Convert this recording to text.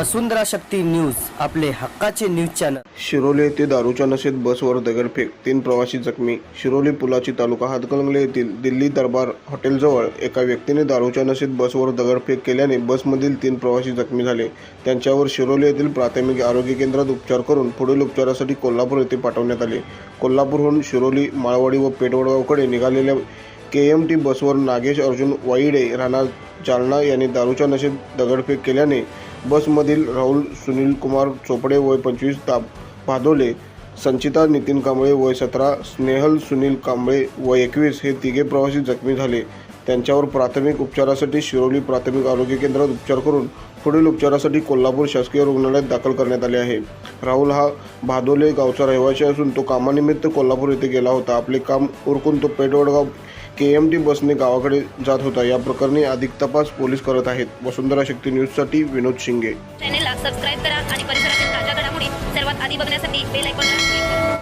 वसुंधरा शक्ती news आपले हक्काचे news channel. Shiroli येथे दारूच्या नशेत बसवर दगडफेक तीन प्रवासी जखमी. शिरोली पुलाची तालुका हातकणंगले येथील दिल्ली दरबार हॉटेलजवळ एका व्यक्तीने दारूच्या नशेत बसवर दगडफेक केल्याने बसमधील तीन प्रवासी जखमी झाले. त्यांच्यावर शिरोली येथील प्राथमिक आरोग्य केंद्रात उपचार करून पुढील उपचारासाठी कोल्हापूर येथे पाठवण्यात आले. कोल्हापूरहून शिरोली माळवाडी व पेठवडगावकडे निघालेल्या के एम टी बसवर नागेश अर्जुन वाईडे राणा जालना यांनी दारूच्या नशेत दगडफेक केल्याने बसमधील राहुल सुनील कुमार चोपडे वय पंचवीस ताप भादोले संचिता नितीन कांबळे वय सतरा स्नेहल सुनील कांबळे वय एकवीस हे तिघे प्रवासी जखमी झाले. त्यांच्यावर प्राथमिक उपचारासाठी शिरोली प्राथमिक आरोग्य केंद्रात उपचार करून पुढील उपचारासाठी कोल्हापूर शासकीय रुग्णालयात दाखल करण्यात आले आहे. राहुल हा भादोले गावचा रहिवासी असून तो कामानिमित्त कोल्हापूर येथे गेला होता. आपले काम उरकून तो पेटवडगाव के एम टी बसने गावाकडे जात होता. या प्रकरणी अधिक तपास पोलीस करत आहेत. वसुंधरा शक्ती न्यूजसाठी विनोद शिंगे. चॅनेलला सबस्क्राईब करा आणि परिसरातील ताज्या घडामोडी सर्वात आधी बघण्यासाठी बेल आयकॉनला क्लिक करा.